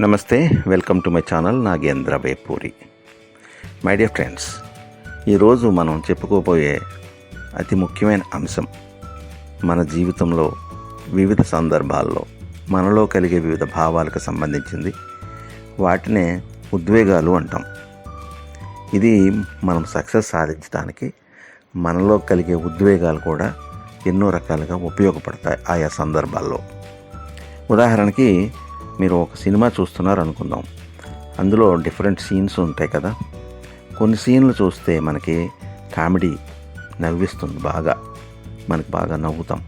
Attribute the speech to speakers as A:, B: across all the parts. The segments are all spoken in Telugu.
A: నమస్తే welcome to my channel Nagendra Vepuri. My dear friends ఈరోజు మనం చెప్పుకోబోయే అతి ముఖ్యమైన అంశం మన జీవితంలో వివిధ సందర్భాల్లో మనలో కలిగే వివిధ భావాలకు సంబంధించింది. వాటినే ఉద్వేగాలు అంటాం. ఇది మనం సక్సెస్ సాధించడానికి మనలో కలిగే ఉద్వేగాలు కూడా ఎన్నో రకాలుగా ఉపయోగపడతాయి ఆయా సందర్భాల్లో. ఉదాహరణకి మీరు ఒక సినిమా చూస్తున్నారు అనుకుందాం అందులో డిఫరెంట్ సీన్స్ ఉంటాయి కదా. కొన్ని సీన్లు చూస్తే మనకి కామెడీ నవ్విస్తుంది బాగా. మనకి బాగా నవ్వుతాం.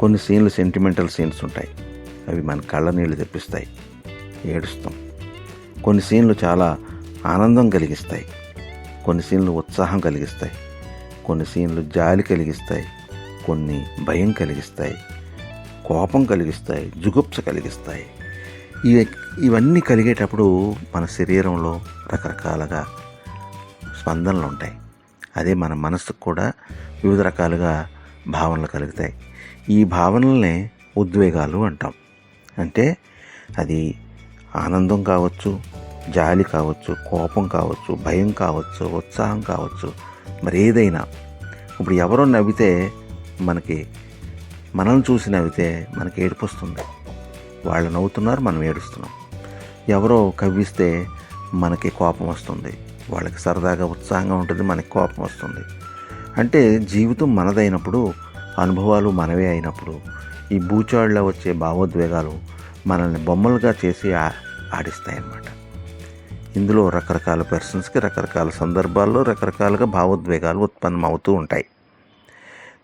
A: కొన్ని సీన్లు సెంటిమెంటల్ సీన్స్ ఉంటాయి. అవి మన కళ్ళ నీళ్ళు తెప్పిస్తాయి. ఏడుస్తాం. కొన్ని సీన్లు చాలా ఆనందం కలిగిస్తాయి. కొన్ని సీన్లు ఉత్సాహం కలిగిస్తాయి. కొన్ని సీన్లు జాలి కలిగిస్తాయి. కొన్ని భయం కలిగిస్తాయి. కోపం కలిగిస్తాయి. జుగుప్స కలిగిస్తాయి. ఇవి ఇవన్నీ కలిగేటప్పుడు మన శరీరంలో రకరకాలుగా స్పందనలు ఉంటాయి అదే మన మనసుకు కూడా వివిధ రకాలుగా భావనలు కలుగుతాయి. ఈ భావనల్ని ఉద్వేగాలు అంటాం. అంటే అది ఆనందం కావచ్చు జాలి కావచ్చు కోపం కావచ్చు భయం కావచ్చు ఉత్సాహం కావచ్చు మరి ఏదైనా ఇప్పుడు ఎవరో నవ్వితే మనకి మనల్ని చూసి నవ్వితే మనకి ఏడుపు వస్తుంది వాళ్ళు నవ్వుతున్నారు మనం ఏడుస్తున్నాం. ఎవరో కవ్విస్తే మనకి కోపం వస్తుంది. వాళ్ళకి సరదాగా ఉత్సాహంగా ఉంటుంది మనకి కోపం వస్తుంది. అంటే జీవితం మనదైనప్పుడు అనుభవాలు మనవే అయినప్పుడు ఈ బూచాళ్ళలో వచ్చే భావోద్వేగాలు మనల్ని బొమ్మలుగా చేసి ఆడిస్తాయన్నమాట. ఇందులో రకరకాల పర్సన్స్కి రకరకాల సందర్భాల్లో రకరకాలుగా భావోద్వేగాలు ఉత్పన్నం అవుతూ ఉంటాయి.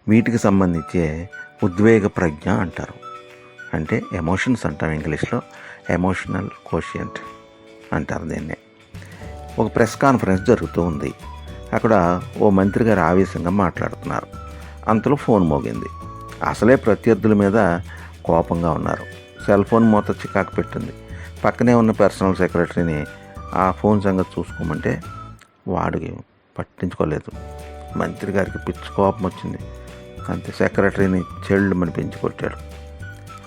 A: వీటికి సంబంధించే ఉద్వేగ ప్రజ్ఞ అంటారు. అంటే ఎమోషన్స్ అంటాం ఇంగ్లీష్లో. ఎమోషనల్ కోషియంట్ అంటారు దీన్ని. ఒక ప్రెస్ కాన్ఫరెన్స్ జరుగుతూ ఉంది. అక్కడ ఓ మంత్రి గారు ఆవేశంగా మాట్లాడుతున్నారు. అంతలో ఫోన్ మోగింది. అసలే ప్రత్యర్థుల మీద కోపంగా ఉన్నారు. సెల్ ఫోన్ మూత చికాకు పెట్టింది. పక్కనే ఉన్న పర్సనల్ సెక్రటరీని ఆ ఫోన్ సంగతి చూసుకోమంటే వాడికి పట్టించుకోలేదు. మంత్రి గారికి పిచ్చి కోపం వచ్చింది. అంతే సెక్రటరీని చెళ్ళు మని పెంచి కొట్టాడు.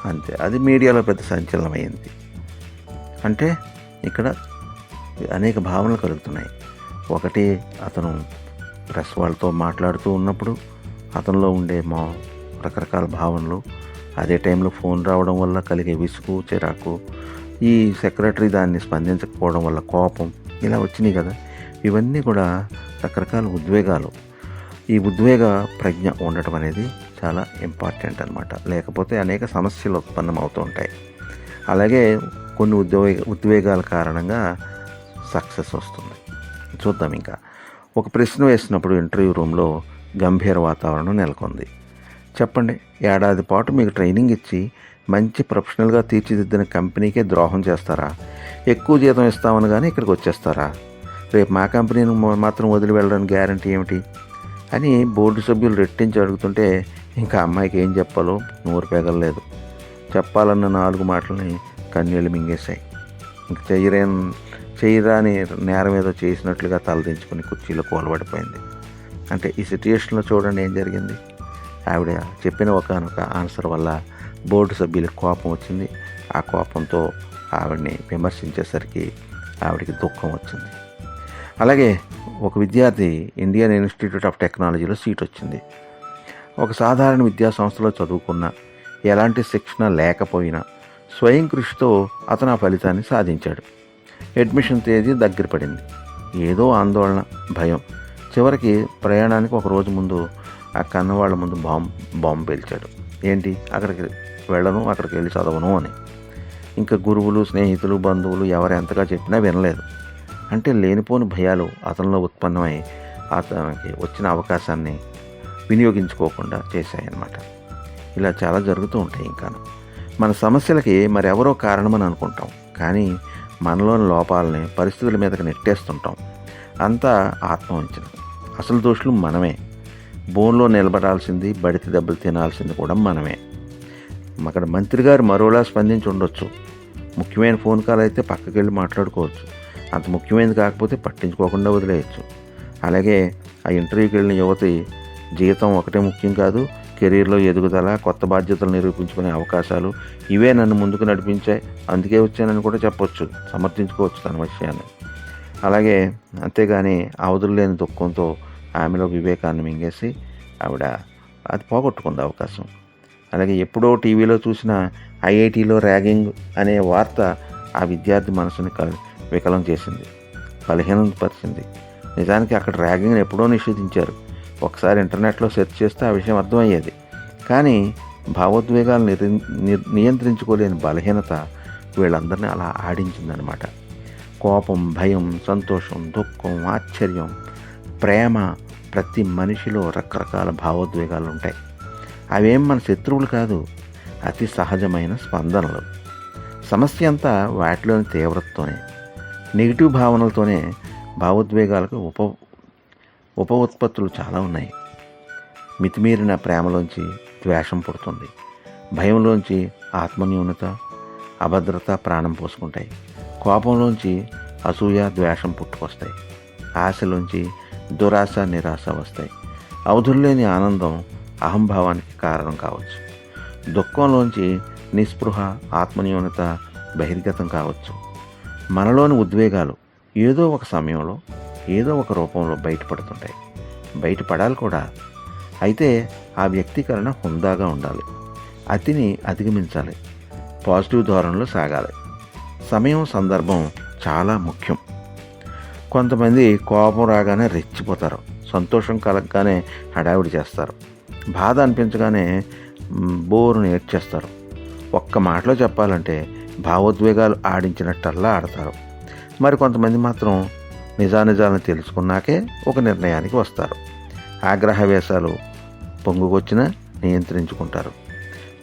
A: అంతే. అది మీడియాలో పెద్ద సంచలనమైంది. అంటే ఇక్కడ అనేక భావనలు కలుగుతున్నాయి. ఒకటి అతను ప్రెస్ వాళ్ళతో మాట్లాడుతూ ఉన్నప్పుడు అతనిలో ఉండే మా రకరకాల భావనలు. అదే టైంలో ఫోన్ రావడం వల్ల కలిగే విసుగు చిరాకు ఈ సెక్రటరీ దాన్ని స్పందించకపోవడం వల్ల కోపం ఇలా వచ్చినాయి కదా. ఇవన్నీ కూడా రకరకాల ఉద్వేగాలు. ఈ ఉద్వేగ ప్రజ్ఞ ఉండటం అనేది చాలా ఇంపార్టెంట్ అనమాట లేకపోతే అనేక సమస్యలు ఉత్పన్నం అవుతూ ఉంటాయి అలాగే కొన్ని ఉద్వేగ ఉద్వేగాల కారణంగా సక్సెస్ వస్తుంది. చూద్దాం ఇంకా. ఒక ప్రశ్న వేసినప్పుడు ఇంటర్వ్యూ రూమ్లో గంభీర వాతావరణం నెలకొంది. చెప్పండి ఏడాది పాటు మీకు ట్రైనింగ్ ఇచ్చి మంచి ప్రొఫెషనల్గా తీర్చిదిద్దిన కంపెనీకే ద్రోహం చేస్తారా? ఎక్కువ జీతం ఇస్తామని కానీ ఇక్కడికి వచ్చేస్తారా? రేపు మా కంపెనీని మాత్రం వదిలి వెళ్ళడానికి గ్యారంటీ ఏమిటి? అని బోర్డు సభ్యులు రెట్టించి అడుగుతుంటే ఇంకా అమ్మాయికి ఏం చెప్పాలో నోరు పెగలలేదు చెప్పాలన్న నాలుగు మాటలని కన్నీళ్ళు మింగేశాయి. ఇంక చెయ్యరేం చెయ్యరాని నేరం ఏదో చేసినట్లుగా తలదించుకుని కుర్చీలో కూలబడిపోయింది. అంటే ఈ సిచ్యుయేషన్లో చూడండి ఏం జరిగింది. ఆవిడ చెప్పిన ఒకనొక ఆన్సర్ వల్ల బోర్డు సభ్యులకు కోపం వచ్చింది. ఆ కోపంతో ఆవిడని విమర్శించేసరికి ఆవిడకి దుఃఖం వచ్చింది. అలాగే ఒక విద్యార్థి ఇండియన్ ఇన్స్టిట్యూట్ ఆఫ్ టెక్నాలజీలో సీట్ వచ్చింది. ఒక సాధారణ విద్యా సంస్థలో చదువుకున్న ఎలాంటి శిక్షణ లేకపోయినా స్వయం కృషితో అతను ఆ ఫలితాన్ని సాధించాడు. అడ్మిషన్ తేదీ దగ్గర పడింది. ఏదో ఆందోళన భయం. చివరికి ప్రయాణానికి ఒక రోజు ముందు ఆ కన్నవాళ్ళ ముందు బాంబు బాంబు పేల్చాడు. ఏంటి? అక్కడికి వెళ్ళను అక్కడికి వెళ్ళి చదవను అని. ఇంకా గురువులు స్నేహితులు బంధువులు ఎవరు ఎంతగా చెప్పినా వినలేదు. అంటే లేనిపోని భయాలు అతనిలో ఉత్పన్నమై అతనికి వచ్చిన అవకాశాన్ని వినియోగించుకోకుండా చేశాయన్నమాట. ఇలా చాలా జరుగుతూ ఉంటాయి ఇంకా మన సమస్యలకి మరెవరో కారణమని అనుకుంటాం. కానీ మనలోని లోపాలని పరిస్థితుల మీదకి నెట్టేస్తుంటాం. అంతా ఆత్మవంచన. అసలు దోషులు మనమే. బోన్లో నిలబడాల్సింది బడితి దెబ్బలు తినాల్సింది కూడా మనమే. అక్కడ మంత్రి గారు మరోలా స్పందించి ఉండొచ్చు. ముఖ్యమైన ఫోన్ కాల్ అయితే పక్కకి వెళ్ళి మాట్లాడుకోవచ్చు. అంత ముఖ్యమైనది కాకపోతే పట్టించుకోకుండా వదిలేయచ్చు. అలాగే ఆ ఇంటర్వ్యూకి వెళ్ళిన యువతి జీతం ఒకటే ముఖ్యం కాదు కెరీర్లో ఎదుగుదల కొత్త బాధ్యతలు నిరూపించుకునే అవకాశాలు ఇవే నన్ను ముందుకు నడిపించాయి అందుకే వచ్చానని కూడా చెప్పొచ్చు సమర్థించుకోవచ్చు తన విషయాన్ని. అలాగే అంతేగాని అవధులు లేని దుఃఖంతో ఆమెలో వివేకాన్ని మింగేసి ఆవిడ అది పోగొట్టుకుంది అవకాశం. అలాగే ఎప్పుడో టీవీలో చూసిన ఐఐటిలో ర్యాగింగ్ అనే వార్త ఆ విద్యార్థి మనసుని క వికలం చేసింది బలహీనపరిచింది. నిజానికి అక్కడ ర్యాగింగ్ని ఎప్పుడో నిషేధించారు. ఒకసారి ఇంటర్నెట్లో సెర్చ్ చేస్తే ఆ విషయం అర్థమయ్యేది. కానీ భావోద్వేగాలు నిర్- నియంత్రించుకోలేని బలహీనత వీళ్ళందరినీ అలా ఆడించిందనమాట. కోపం భయం సంతోషం దుఃఖం ఆశ్చర్యం ప్రేమ ప్రతి మనిషిలో రకరకాల భావోద్వేగాలు ఉంటాయి. అవేం మన శత్రువులు కాదు అతి సహజమైన స్పందనలు. సమస్య అంతా వాటిలోని తీవ్రతతోనే నెగిటివ్ భావనలతోనే భావోద్వేగాలకు ఉప ఉప ఉత్పత్తులు చాలా ఉన్నాయి. మితిమీరిన ప్రేమలోంచి ద్వేషం పుడుతుంది. భయంలోంచి ఆత్మన్యూనత అభద్రత ప్రాణం పోసుకుంటాయి. కోపంలోంచి అసూయ ద్వేషం పుట్టుకొస్తాయి. ఆశలోంచి దురాశ నిరాశ వస్తాయి. అవధుల్లేని ఆనందం అహంభావానికి కారణం కావచ్చు. దుఃఖంలోంచి నిస్పృహ ఆత్మన్యూనత బహిర్గతం కావచ్చు. మనలోని ఉద్వేగాలు ఏదో ఒక సమయంలో ఏదో ఒక రూపంలో బయటపడుతుంటాయి. బయటపడాలి కూడా. అయితే ఆ వ్యక్తీకరణ హుందాగా ఉండాలి. అతిని అధిగమించాలి. పాజిటివ్ ధోరణిలో సాగాలి. సమయం సందర్భం చాలా ముఖ్యం. కొంతమంది కోపం రాగానే రెచ్చిపోతారు. సంతోషం కలగగానే హడావిడి చేస్తారు. బాధ అనిపించగానే బోరును ఏడ్చేస్తారు ఒక్క మాటలో చెప్పాలంటే భావోద్వేగాలు ఆడించినట్టల్లా ఆడతారు. మరి కొంతమంది మాత్రం నిజానిజాలను తెలుసుకున్నాకే ఒక నిర్ణయానికి వస్తారు. ఆగ్రహవేశాలు పొంగుకొచ్చినా నియంత్రించుకుంటారు.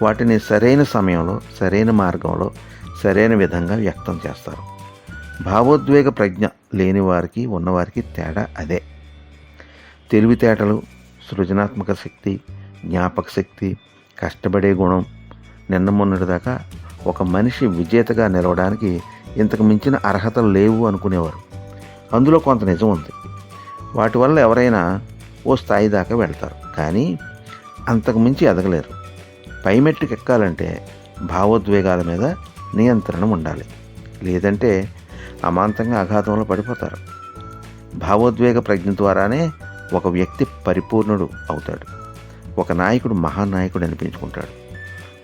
A: వాటిని సరైన సమయంలో సరైన మార్గంలో సరైన విధంగా వ్యక్తం చేస్తారు. భావోద్వేగ ప్రజ్ఞ లేని వారికి ఉన్నవారికి తేడా అదే. తెలివితేటలు సృజనాత్మక శక్తి జ్ఞాపక శక్తి కష్టపడే గుణం నిన్న మొన్నటిదాకా ఒక మనిషి విజేతగా నిలవడానికి ఇంతకు మించిన అర్హతలు లేవు అనుకునేవారు. అందులో కొంత నిజం ఉంది. వాటి వల్ల ఎవరైనా ఓ స్థాయి దాకా వెళ్తారు. కానీ అంతకు మించి ఎదగలేరు. పైమెట్టుకు ఎక్కాలంటే భావోద్వేగాల మీద నియంత్రణ ఉండాలి. లేదంటే అమాంతంగా అఘాతంలో పడిపోతారు. భావోద్వేగ ప్రజ్ఞ ద్వారానే ఒక వ్యక్తి పరిపూర్ణుడు అవుతాడు. ఒక నాయకుడు మహానాయకుడు అనిపించుకుంటాడు.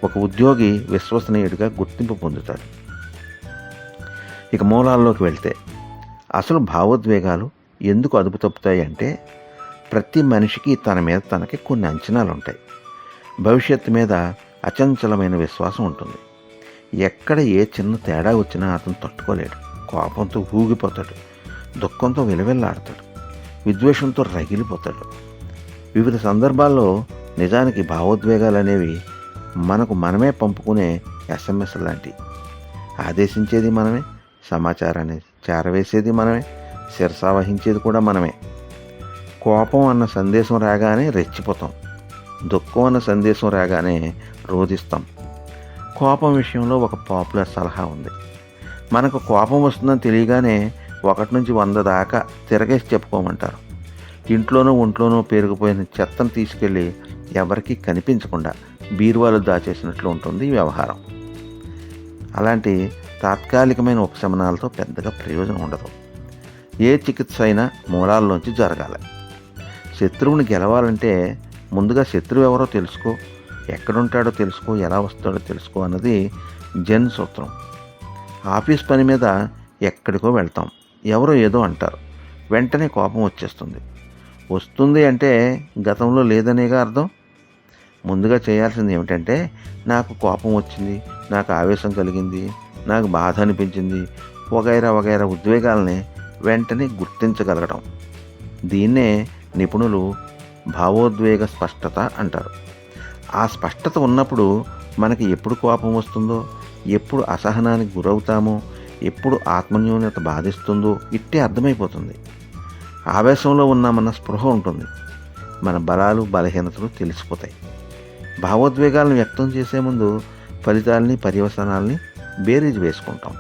A: ఒక ఉద్యోగి విశ్వసనీయుడిగా గుర్తింపు పొందుతాడు. ఇక మూలాల్లోకి వెళ్తే అసలు భావోద్వేగాలు ఎందుకు అదుపు తప్పుతాయి అంటే ప్రతి మనిషికి తన మీద తనకి కొన్ని అంచనాలు ఉంటాయి. భవిష్యత్తు మీద అచంచలమైన విశ్వాసం ఉంటుంది. ఎక్కడ ఏ చిన్న తేడా వచ్చినా అతను తట్టుకోలేడు. కోపంతో ఊగిపోతాడు. దుఃఖంతో విలవిల్లాడతాడు. విద్వేషంతో రగిలిపోతాడు. వివిధ సందర్భాల్లో నిజానికి భావోద్వేగాలు అనేవి మనకు మనమే పంపుకునే ఎస్ఎంఎస్ లాంటివి. ఆదేశించేది మనమే. సమాచారాన్ని చేరవేసేది మనమే శిరసావహించేది కూడా మనమే. కోపం అన్న సందేశం రాగానే రెచ్చిపోతాం. దుఃఖం అన్న సందేశం రాగానే రోధిస్తాం. కోపం విషయంలో ఒక పాపులర్ సలహా ఉంది. మనకు కోపం వస్తుందని తెలియగానే ఒకటి నుంచి వంద దాకా తిరగేసి చెప్పుకోమంటారు. ఇంట్లోనూ ఒంట్లోనూ పేరుకుపోయిన చెత్తను తీసుకెళ్ళి ఎవరికీ కనిపించకుండా బీరువాలు దాచేసినట్లు ఉంటుంది ఈ వ్యవహారం. అలాంటి తాత్కాలికమైన ఉపశమనాలతో పెద్దగా ప్రయోజనం ఉండదు. ఏ చికిత్స అయినా మూలాల్లోంచి జరగాలి. శత్రువుని గెలవాలంటే ముందుగా శత్రువు ఎవరో తెలుసుకో ఎక్కడుంటాడో తెలుసుకో ఎలా వస్తాడో తెలుసుకో అన్నది జన్ సూత్రం. ఆఫీస్ పని మీద ఎక్కడికో వెళ్తాం. ఎవరో ఏదో అంటారు. వెంటనే కోపం వచ్చేస్తుంది. వస్తుంది అంటే గతంలో లేదనేగా అర్థం? ముందుగా చేయాల్సింది ఏమిటంటే నాకు కోపం వచ్చింది నాకు ఆవేశం కలిగింది నాకు బాధ అనిపించింది. వగైరా వగైరా ఉద్వేగాల్ని వెంటనే గుర్తించగలగడం దీన్నే నిపుణులు భావోద్వేగ స్పష్టత అంటారు. ఆ స్పష్టత ఉన్నప్పుడు మనకి ఎప్పుడు కోపం వస్తుందో ఎప్పుడు అసహనానికి గురవుతామో ఎప్పుడు ఆత్మన్యూన్యత బాధిస్తుందో ఇట్టే అర్థమైపోతుంది. ఆవేశంలో ఉన్నామన్న స్పృహ ఉంటుంది. మన బలాలు బలహీనతలు తెలిసిపోతాయి. భావోద్వేగాలను వ్యక్తం చేసే ముందు ఫలితాలని పర్యవసనాలని బేరీజ్ వేసుకుంటాం.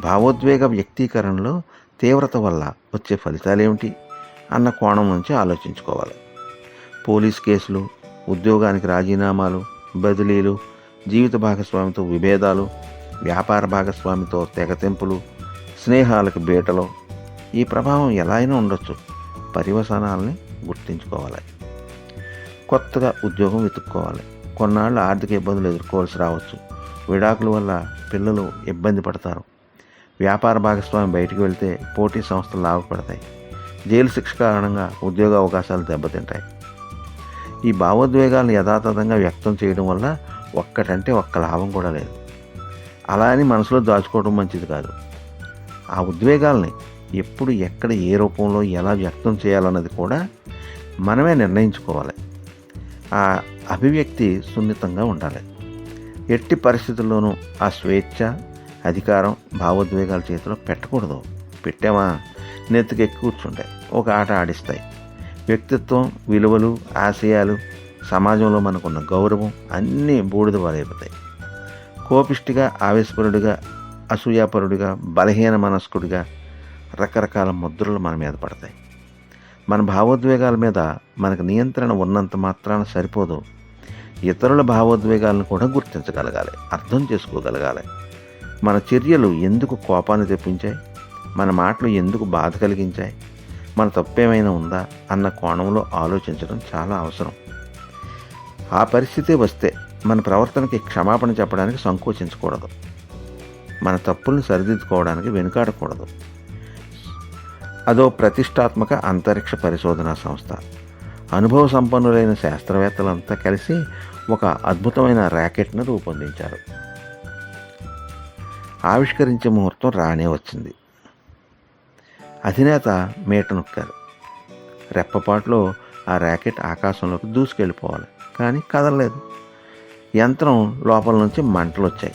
A: భావోద్వేగ వ్యక్తీకరణలో తీవ్రత వల్ల వచ్చే ఫలితాలేమిటి అన్న కోణం నుంచి ఆలోచించుకోవాలి. పోలీస్ కేసులు ఉద్యోగానికి రాజీనామాలు బదిలీలు జీవిత భాగస్వామితో విభేదాలు వ్యాపార భాగస్వామితో తెగతెంపులు స్నేహాలకు బీటలు ఈ ప్రభావం ఎలా అయినా ఉండొచ్చు. పరివసనాలని గుర్తించుకోవాలి. కొత్తగా ఉద్యోగం వెతుక్కోవాలి. కొన్నాళ్ళు ఆర్థిక ఇబ్బందులు ఎదుర్కోవాల్సి రావచ్చు. విడాకుల వల్ల పిల్లలు ఇబ్బంది పడతారు. వ్యాపార భాగస్వామి బయటికి వెళ్తే పోటీ సంస్థలు లాభపడతాయి. జైలు శిక్ష కారణంగా ఉద్యోగ అవకాశాలు దెబ్బతింటాయి. ఈ భావోద్వేగాలను యథాతథంగా వ్యక్తం చేయడం వల్ల ఒక్కటంటే ఒక్క లాభం కూడా లేదు. అలా అని మనసులో దాచుకోవడం మంచిది కాదు. ఆ ఉద్వేగాల్ని ఎప్పుడు ఎక్కడ ఏ రూపంలో ఎలా వ్యక్తం చేయాలన్నది కూడా మనమే నిర్ణయించుకోవాలి. ఆ అభివ్యక్తి సున్నితంగా ఉండాలి. ఎట్టి పరిస్థితుల్లోనూ ఆ స్వేచ్ఛ అధికారం భావోద్వేగాల చేతిలో పెట్టకూడదు. పెట్టామా? నెత్తికెక్కి కూర్చుంటాయి ఒక ఆట ఆడిస్తాయి. వ్యక్తిత్వం విలువలు ఆశయాలు సమాజంలో మనకున్న గౌరవం అన్నీ బూడిద పాలైపోతాయి. కోపిష్టిగా ఆవేశపరుడిగా అసూయాపరుడిగా బలహీన మనస్కుడిగా రకరకాల ముద్రలు మన మీద పడతాయి. మన భావోద్వేగాల మీద మనకు నియంత్రణ ఉన్నంత మాత్రాన సరిపోదు. ఇతరుల భావోద్వేగాలను కూడా గుర్తించగలగాలి అర్థం చేసుకోగలగాలి. మన చర్యలు ఎందుకు కోపాన్ని తెప్పించాయి? మన మాటలు ఎందుకు బాధ కలిగించాయి? మన తప్పేమైనా ఉందా? అన్న కోణంలో ఆలోచించడం చాలా అవసరం. ఆ పరిస్థితి వస్తే మన ప్రవర్తనకి క్షమాపణ చెప్పడానికి సంకోచించకూడదు. మన తప్పులను సరిదిద్దుకోవడానికి వెనుకాడకూడదు. అదో ప్రతిష్టాత్మక అంతరిక్ష పరిశోధనా సంస్థ. అనుభవ సంపన్నులైన శాస్త్రవేత్తలంతా కలిసి ఒక అద్భుతమైన ర్యాకెట్ను రూపొందించారు. ఆవిష్కరించే ముహూర్తం రానే వచ్చింది. అధినేత మేట నొక్కారు. రెప్పపాటులో ఆ ర్యాకెట్ ఆకాశంలోకి దూసుకెళ్ళిపోవాలి కానీ కదలలేదు. యంత్రం లోపల నుంచి మంటలు వచ్చాయి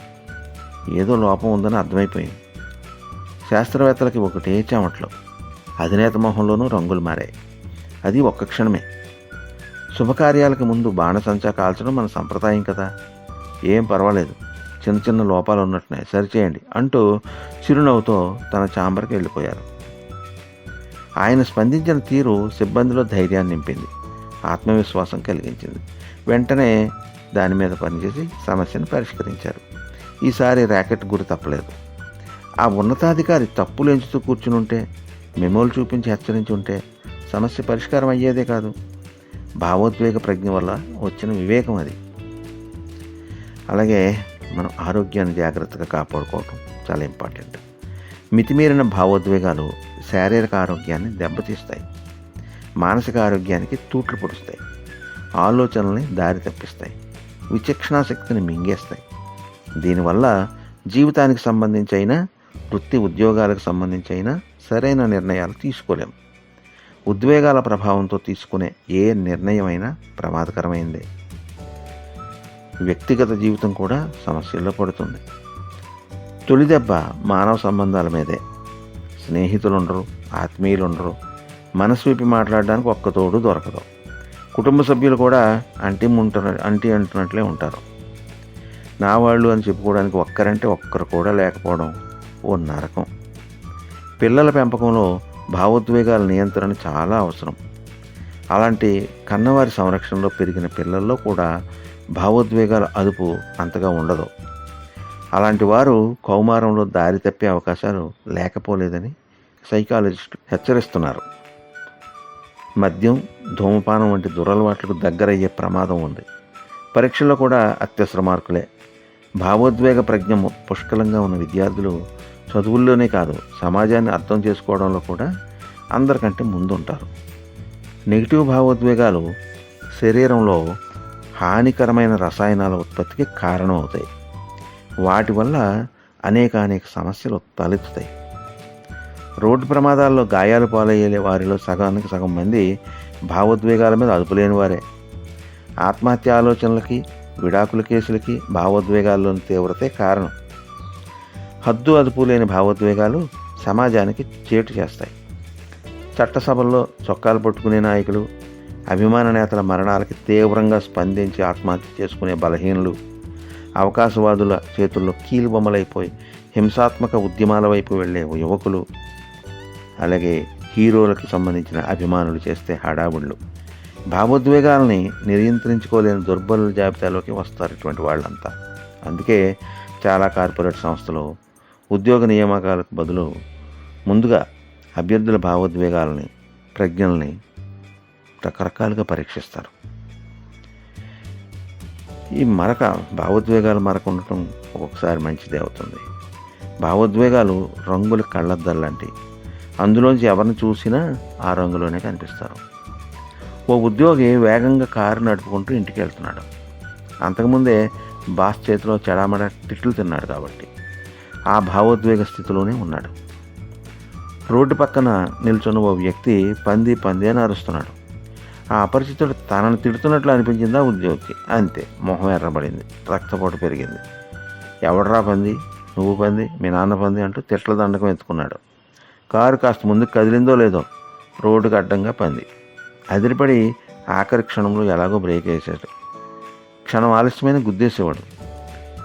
A: ఏదో లోపం ఉందని అర్థమైపోయింది. శాస్త్రవేత్తలకి ఒకటే చెమట్లు. అధినేత మొహంలోనూ రంగులు మారాయి. అది ఒక్క క్షణమే. శుభకార్యాలకు ముందు బాణసంచా కాల్చడం మన సంప్రదాయం కదా. ఏం పర్వాలేదు. చిన్న చిన్న లోపాలు ఉన్నట్టున్నాయి. సరిచేయండి అంటూ చిరునవ్వుతో తన చాంబర్కి వెళ్ళిపోయారు. ఆయన స్పందించిన తీరు సిబ్బందిలో ధైర్యాన్ని నింపింది. ఆత్మవిశ్వాసం కలిగించింది. వెంటనే దాని మీద పనిచేసి సమస్యను పరిష్కరించారు. ఈసారి ర్యాకెట్ గురి తప్పలేదు. ఆ ఉన్నతాధికారి తప్పులు ఎంచుతూ కూర్చుని ఉంటే మెమోలు చూపించి హెచ్చరించి ఉంటే సమస్య పరిష్కారం అయ్యేదే కాదు. భావోద్వేగ ప్రజ్ఞ వల్ల వచ్చిన వివేకం అది. అలాగే మనం ఆరోగ్యాన్ని జాగ్రత్తగా కాపాడుకోవటం చాలా ఇంపార్టెంట్. మితిమీరిన భావోద్వేగాలు శారీరక ఆరోగ్యాన్ని దెబ్బతీస్తాయి. మానసిక ఆరోగ్యానికి తూట్లు పొడుస్తాయి. ఆలోచనల్ని దారి తప్పిస్తాయి. విచక్షణా శక్తిని మింగేస్తాయి. దీనివల్ల జీవితానికి సంబంధించి అయినా వృత్తి ఉద్యోగాలకు సంబంధించి అయినా సరైన నిర్ణయాలు తీసుకోలేము ఉద్వేగాల ప్రభావంతో తీసుకునే ఏ నిర్ణయమైనా ప్రమాదకరమైందే. వ్యక్తిగత జీవితం కూడా సమస్యల్లో పడుతుంది. తొలి దెబ్బ మానవ సంబంధాల మీదే. స్నేహితులు ఉండరు ఆత్మీయులు ఉండరు మనసు విప్పి మాట్లాడడానికి ఒక్క తోడు దొరకదు. కుటుంబ సభ్యులు కూడా అంటి ఉంటున్న అంటి అంటున్నట్లే ఉంటారు. నా వాళ్ళు అని చెప్పుకోవడానికి ఒక్కరంటే ఒక్కరు కూడా లేకపోవడం ఓ నరకం. పిల్లల పెంపకంలో భావోద్వేగాల నియంత్రణ చాలా అవసరం. అలాంటి కన్నవారి సంరక్షణలో పెరిగిన పిల్లల్లో కూడా భావోద్వేగాల అదుపు అంతగా ఉండదు. అలాంటి వారు కౌమారంలో దారి తప్పే అవకాశాలు లేకపోలేదని సైకాలజిస్టులు హెచ్చరిస్తున్నారు. మద్యం ధూమపానం వంటి దురలవాట్లకు దగ్గరయ్యే ప్రమాదం ఉంది. పరీక్షల్లో కూడా అత్యవసర మార్కులే. భావోద్వేగ ప్రజ్ఞ పుష్కలంగా ఉన్న విద్యార్థులు చదువుల్లోనే కాదు సమాజాన్ని అర్థం చేసుకోవడంలో కూడా అందరికంటే ముందుంటారు. నెగిటివ్ భావోద్వేగాలు శరీరంలో హానికరమైన రసాయనాల ఉత్పత్తికి కారణం అవుతాయి వాటి వల్ల అనేక అనేక సమస్యలు తలెత్తుతాయి. రోడ్డు ప్రమాదాల్లో గాయాలు పాలయ్యే వారిలో సగానికి సగం మంది భావోద్వేగాల మీద అదుపులేని వారే. ఆత్మహత్య ఆలోచనలకి విడాకుల కేసులకి భావోద్వేగాల్లోని తీవ్రతే కారణం. హద్దు అదుపు లేని భావోద్వేగాలు సమాజానికి చేటు చేస్తాయి. చట్టసభల్లో చొక్కాలు పట్టుకునే నాయకులు అభిమాన నేతల మరణాలకి తీవ్రంగా స్పందించి ఆత్మహత్య చేసుకునే బలహీనులు అవకాశవాదుల చేతుల్లో కీలుబొమ్మలైపోయి హింసాత్మక ఉద్యమాల వైపు వెళ్ళే యువకులు అలాగే హీరోలకు సంబంధించిన అభిమానులు చేస్తే హడావుళ్ళు. భావోద్వేగాలని నియంత్రించుకోలేని దుర్బలుల జాబితాలోకి వస్తారు ఇటువంటి వాళ్ళంతా. అందుకే చాలా కార్పొరేట్ సంస్థలు ఉద్యోగ నియామకాలకు బదులు ముందుగా అభ్యర్థుల భావోద్వేగాలని ప్రజ్ఞల్ని రకరకాలుగా పరీక్షిస్తారు. ఈ మరక భావోద్వేగాలు మరక ఉండటం ఒక్కొక్కసారి మంచిదే అవుతుంది. భావోద్వేగాలు రంగుల కళ్ళద్దాలు అందులోంచి ఎవరిని చూసినా ఆ రంగులోనే కనిపిస్తారు. ఓ ఉద్యోగి వేగంగా కారు నడుపుకుంటూ ఇంటికి వెళ్తున్నాడు. అంతకుముందే బాస్ చేతిలో చెడామడ తిట్లు తిన్నాడు కాబట్టి. ఆ భావోద్వేగ స్థితిలోనే ఉన్నాడు. రోడ్డు పక్కన నిల్చున్న ఓ వ్యక్తి పంది పంది అని అరుస్తున్నాడు. ఆ అపరిచితుడు తనను తిడుతున్నట్లు అనిపించిందా ఉద్యోగికి? అంతే మొహం ఎర్రబడింది రక్తపోటు పెరిగింది. ఎవడరా పంది? నువ్వు పంది? మీ నాన్న పంది అంటూ తిట్ల దండకం ఎత్తుకున్నాడు. కారు కాస్త ముందుకు కదిలిందో లేదో రోడ్డుకు అడ్డంగా పంది. అదిరిపడి ఆఖరి క్షణంలో ఎలాగో బ్రేక్ వేసాడు క్షణం ఆలస్యమైన గుద్దేసేవాడు.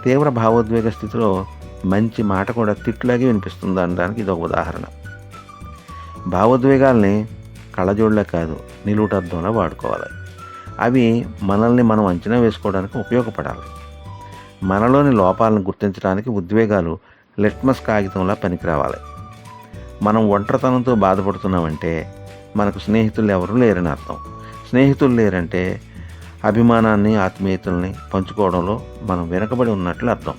A: తీవ్ర భావోద్వేగ స్థితిలో మంచి మాట కూడా తిట్లాగే వినిపిస్తుంది అనడానికి ఇది ఒక ఉదాహరణ. భావోద్వేగాల్ని కళ్ళజోళ్ళ కాదు నిలువుటద్దంలో వాడుకోవాలి. అవి మనల్ని మనం అంచనా వేసుకోవడానికి ఉపయోగపడాలి. మనలోని లోపాలను గుర్తించడానికి ఉద్వేగాలు లిట్మస్ కాగితంలా పనికిరావాలి. మనం ఒంటరితనంతో బాధపడుతున్నామంటే మనకు స్నేహితులు ఎవరూ లేరని అర్థం. స్నేహితులు లేరంటే అభిమానాన్ని ఆత్మీయతల్ని పంచుకోవడంలో మనం వెనకబడి ఉన్నట్లు అర్థం.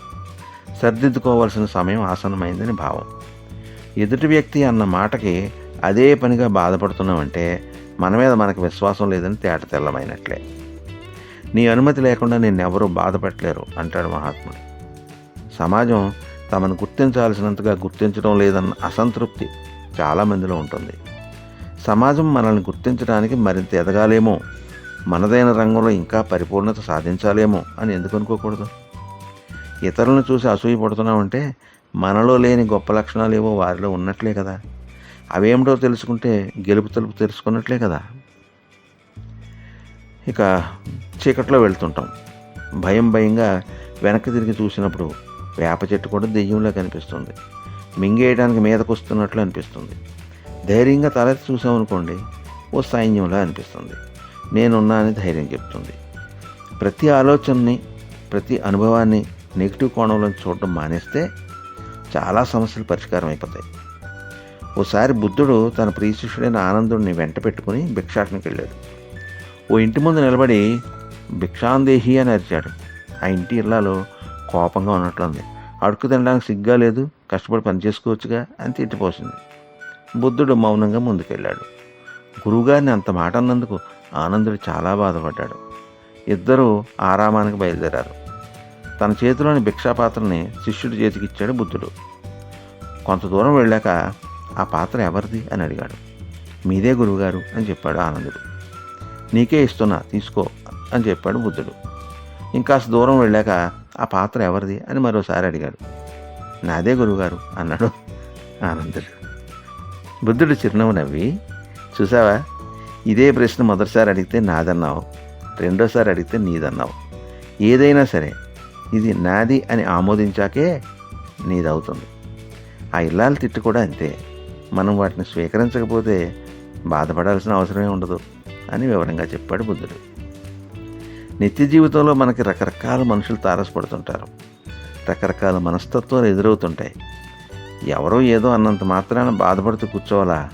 A: సర్దిద్దుకోవాల్సిన సమయం ఆసన్నమైందని భావం. ఎదుటి వ్యక్తి అన్న మాటకి అదే పనిగా బాధపడుతున్నామంటే మన మీద మనకు విశ్వాసం లేదని తేట తెల్లమైనట్లే. నీ అనుమతి లేకుండా నిన్నెవరూ బాధపెట్టలేరు అంటాడు మహాత్ముడు. సమాజం తమను గుర్తించాల్సినంతగా గుర్తించడం లేదన్న అసంతృప్తి చాలామందిలో ఉంటుంది. సమాజం మనల్ని గుర్తించడానికి మరింత ఎదగాలేమో మనదైన రంగంలో ఇంకా పరిపూర్ణత సాధించాలేమో అని ఎందుకు అనుకోకూడదు? ఇతరులను చూసి అసూయపడుతున్నామంటే మనలో లేని గొప్ప లక్షణాలు ఏవో వారిలో ఉన్నట్లే కదా. అవేమిటో తెలుసుకుంటే గెలుపు తలుపు తెలుసుకున్నట్లే కదా. ఇక చీకట్లో వెళ్తుంటాం. భయం భయంగా వెనక్కి తిరిగి చూసినప్పుడు వేప చెట్టు కూడా దెయ్యంలో కనిపిస్తుంది. మింగేయడానికి మీదకు వస్తున్నట్లు అనిపిస్తుంది. ధైర్యంగా తలెత్తి చూసామనుకోండి ఓ సైన్యంలా అనిపిస్తుంది. నేనున్నా అని ధైర్యం చెప్తుంది. ప్రతి ఆలోచనని ప్రతి అనుభవాన్ని నెగిటివ్ కోణంలో చూడడం మానేస్తే చాలా సమస్యలు పరిష్కారం అయిపోతాయి. ఓసారి బుద్ధుడు తన ప్రియ శిష్యుడైన ఆనందుడిని వెంట పెట్టుకుని భిక్షాటనకి వెళ్ళాడు. ఓ ఇంటి ముందు నిలబడి భిక్షాందేహి అని అరిచాడు. ఆ ఇంటి ఇళ్ళలో కోపంగా ఉన్నట్లుంది. అడుక్కు తినడానికి సిగ్గా లేదు కష్టపడి పని చేసుకోవచ్చుగా అని తిట్టిపోసింది. బుద్ధుడు మౌనంగా ముందుకెళ్ళాడు. గురువుగారిని అంత మాట అన్నందుకు ఆనందుడు చాలా బాధపడ్డాడు. ఇద్దరూ ఆరామానికి బయలుదేరారు. తన చేతిలోని భిక్షాపాత్రని శిష్యుడి చేతికిచ్చాడు బుద్ధుడు. కొంత దూరం వెళ్ళాక ఆ పాత్ర ఎవరిది అని అడిగాడు. మీదే గురువుగారు అని చెప్పాడు ఆనందుడు. నీకే ఇస్తున్నా తీసుకో అని చెప్పాడు బుద్ధుడు. ఇంకాస్త దూరం వెళ్ళాక ఆ పాత్ర ఎవరిది అని మరోసారి అడిగాడు. నాదే గురువుగారు అన్నాడు ఆనందుడు. బుద్ధుడు చిరునవ్వు నవ్వి చూసావా? ఇదే ప్రశ్న మొదటిసారి అడిగితే నాదన్నావు రెండోసారి అడిగితే నీదన్నావు. ఏదైనా సరే ఇది నాది అని ఆమోదించాకే నీదవుతుంది. ఆ ఇల్లాల తిట్టు కూడా అంతే. మనం వాటిని స్వీకరించకపోతే బాధపడాల్సిన అవసరమే ఉండదు అని వివరంగా చెప్పాడు బుద్ధుడు. నిత్య జీవితంలో మనకి రకరకాల మనుషులు తారసపడుతుంటారు. రకరకాల మనస్తత్వాలు ఎదురవుతుంటాయి. ఎవరో ఏదో అన్నంత మాత్రాన బాధపడుతూ కూర్చోవాలా?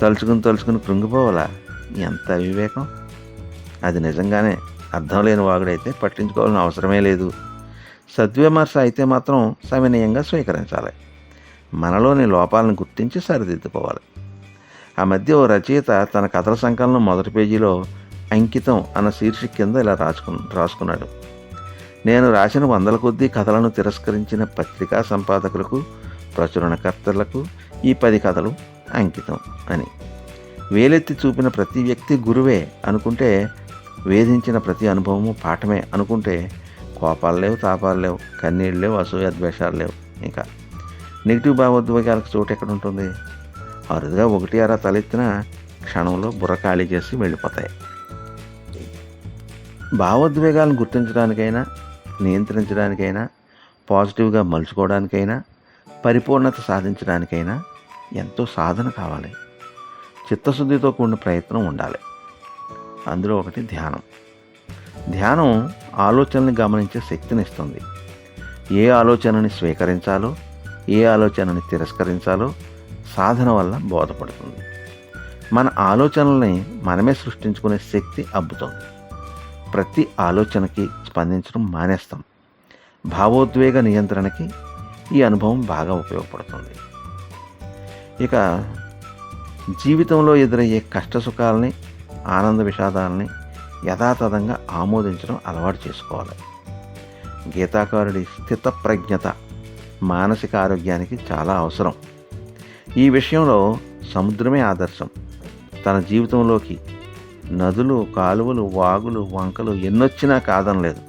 A: తలుచుకుని తలుచుకుని కృంగిపోవాలా? ఎంత వివేకం అది నిజంగానే అర్థం లేని వాగుడైతే పట్టించుకోవాల్సిన అవసరమే లేదు. సద్విమర్శ అయితే మాత్రం సవినయంగా స్వీకరించాలి. మనలోని లోపాలను గుర్తించి సరిదిద్దుకోవాలి. ఆ మధ్య ఓ రచయిత తన కథల సంకలనం మొదటి పేజీలో అంకితం అన్న శీర్షిక కింద ఇలా రాసుకు రాసుకున్నాడు. నేను రాసిన వందల కొద్దీ కథలను తిరస్కరించిన పత్రికా సంపాదకులకు ప్రచురణకర్తలకు ఈ పది కథలు అంకితం అని. వేలెత్తి చూపిన ప్రతి వ్యక్తి గురువే అనుకుంటే వేధించిన ప్రతి అనుభవము పాఠమే అనుకుంటే కోపాలు లేవు తాపాలు లేవు కన్నీళ్ళు లేవు అసూయ ద్వేషాలు లేవు. ఇంకా నెగిటివ్ భావోద్వేగాలకు చోటు ఎక్కడ ఉంటుంది? అరుదుగా ఒకటి అరా తలెత్తిన క్షణంలో బుర్ర ఖాళీ చేసి వెళ్ళిపోతాయి. భావోద్వేగాలను గుర్తించడానికైనా నియంత్రించడానికైనా పాజిటివ్గా మలుచుకోవడానికైనా పరిపూర్ణత సాధించడానికైనా ఎంతో సాధన కావాలి. చిత్తశుద్ధితో కూడిన ప్రయత్నం ఉండాలి. అందులో ఒకటి ధ్యానం. ధ్యానం ఆలోచనల్ని గమనించే శక్తిని ఇస్తుంది ఏ ఆలోచనని స్వీకరించాలో ఏ ఆలోచనని తిరస్కరించాలో సాధన వల్ల బోధపడుతుంది. మన ఆలోచనల్ని మనమే సృష్టించుకునే శక్తి అబ్బుతుంది. ప్రతి ఆలోచనకి స్పందించడం మానేస్తాం. భావోద్వేగ నియంత్రణకి ఈ అనుభవం బాగా ఉపయోగపడుతుంది. ఇక జీవితంలో ఎదురయ్యే కష్ట సుఖాలని ఆనంద విషాదాలని యథాతథంగా ఆమోదించడం అలవాటు చేసుకోవాలి. గీతాకారుడి స్థితప్రజ్ఞత మానసిక ఆరోగ్యానికి చాలా అవసరం. ఈ విషయంలో సముద్రమే ఆదర్శం. తన జీవితంలోకి నదులు కాలువలు వాగులు వంకలు ఎన్నొచ్చినా కాదనలేదు.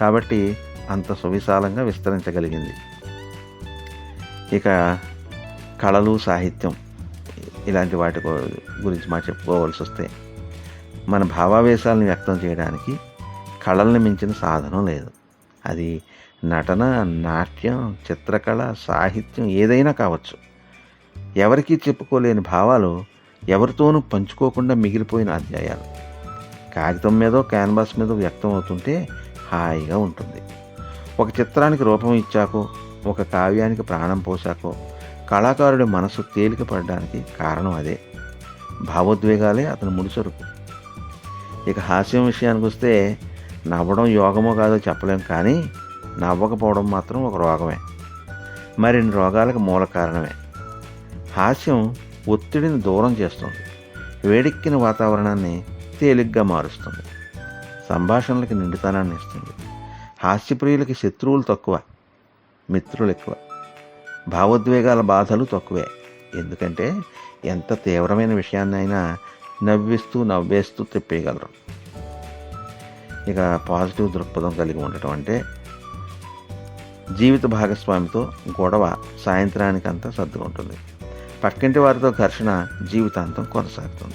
A: కాబట్టి అంత సువిశాలంగా విస్తరించగలిగింది. ఇక కళలు సాహిత్యం ఇలాంటి వాటి గురించి మా చెప్పుకోవాల్సి వస్తే మన భావావేశాలను వ్యక్తం చేయడానికి కళల్ని మించిన సాధనం లేదు. అది నటన నాట్యం చిత్రకళ సాహిత్యం ఏదైనా కావచ్చు. ఎవరికీ చెప్పుకోలేని భావాలు ఎవరితోనూ పంచుకోకుండా మిగిలిపోయిన అధ్యాయాలు. కాగితం మీదో క్యాన్వాస్ మీద వ్యక్తం అవుతుంటే హాయిగా ఉంటుంది. ఒక చిత్రానికి రూపం ఇచ్చాకో ఒక కావ్యానికి ప్రాణం పోసాకో కళాకారుడి మనసు తేలిక పడడానికి కారణం అదే. భావోద్వేగాలే అతని ముడిసరుకు. ఇక హాస్యం విషయానికి వస్తే నవ్వడం యోగమో కాదో చెప్పలేం కానీ నవ్వకపోవడం మాత్రం ఒక రోగమే. మరిన్ని రోగాలకు మూల కారణమే. హాస్యం ఒత్తిడిని దూరం చేస్తుంది. వేడెక్కిన వాతావరణాన్ని తేలిగ్గా మారుస్తుంది. సంభాషణలకి నిండుతనాన్ని ఇస్తుంది. హాస్యప్రియులకి శత్రువులు తక్కువ మిత్రులు ఎక్కువ భావోద్వేగాల బాధలు తక్కువే. ఎందుకంటే ఎంత తీవ్రమైన విషయాన్నైనా నవ్విస్తూ నవ్వేస్తూ తిప్పేయగలరు. ఇక పాజిటివ్ దృక్పథం కలిగి ఉండటం అంటే జీవిత భాగస్వామితో గొడవ సాయంత్రానికంతా సర్దుకుంటుంది పక్కింటి వారితో ఘర్షణ జీవితాంతం కొనసాగుతుంది.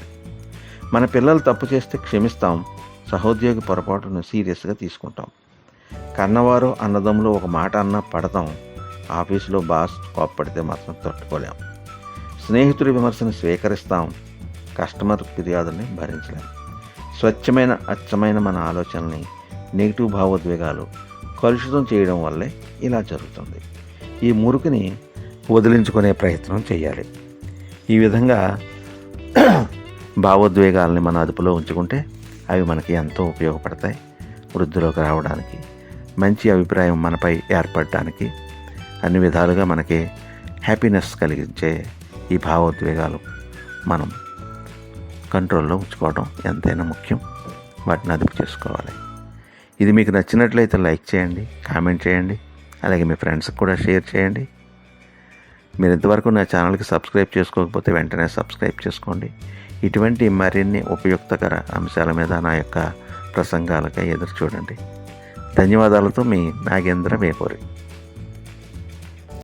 A: మన పిల్లలు తప్పు చేస్తే క్షమిస్తాం సహోద్యోగి పొరపాటును సీరియస్గా తీసుకుంటాం. కన్నవారు అన్నదమ్ములు ఒక మాట అన్నా పడతాం ఆఫీసులో బాస్ కోప్పడితే మాత్రం తట్టుకోలేం. స్నేహితుడి విమర్శను స్వీకరిస్తాం కస్టమర్ ఫిర్యాదుల్ని భరించలేం. స్వచ్ఛమైన అచ్చమైన మన ఆలోచనల్ని నెగిటివ్ భావోద్వేగాలు కలుషితం చేయడం వల్లే ఇలా జరుగుతుంది. ఈ మురుకుని వదిలించుకునే ప్రయత్నం చేయాలి. ఈ విధంగా భావోద్వేగాలని మన అదుపులో ఉంచుకుంటే అవి మనకి ఎంతో ఉపయోగపడతాయి. వృద్ధిలోకి రావడానికి మంచి అభిప్రాయం మనపై ఏర్పడడానికి అన్ని విధాలుగా మనకి హ్యాపీనెస్ కలిగించే ఈ భావోద్వేగాలు మనం కంట్రోల్లో ఉంచుకోవడం ఎంతైనా ముఖ్యం. వాటిని అదుపు చేసుకోవాలి. ఇది మీకు నచ్చినట్లయితే లైక్ చేయండి కామెంట్ చేయండి అలాగే మీ ఫ్రెండ్స్కి కూడా షేర్ చేయండి. మీరు ఇంతవరకు నా ఛానల్కి సబ్స్క్రైబ్ చేసుకోకపోతే వెంటనే సబ్స్క్రైబ్ చేసుకోండి. ఇటువంటి మరిన్ని ఉపయుక్తకర అంశాల మీద నా యొక్క ప్రసంగాలకై ఎదురు చూడండి. ధన్యవాదాలతో మీ నాగేంద్ర వేపూరి.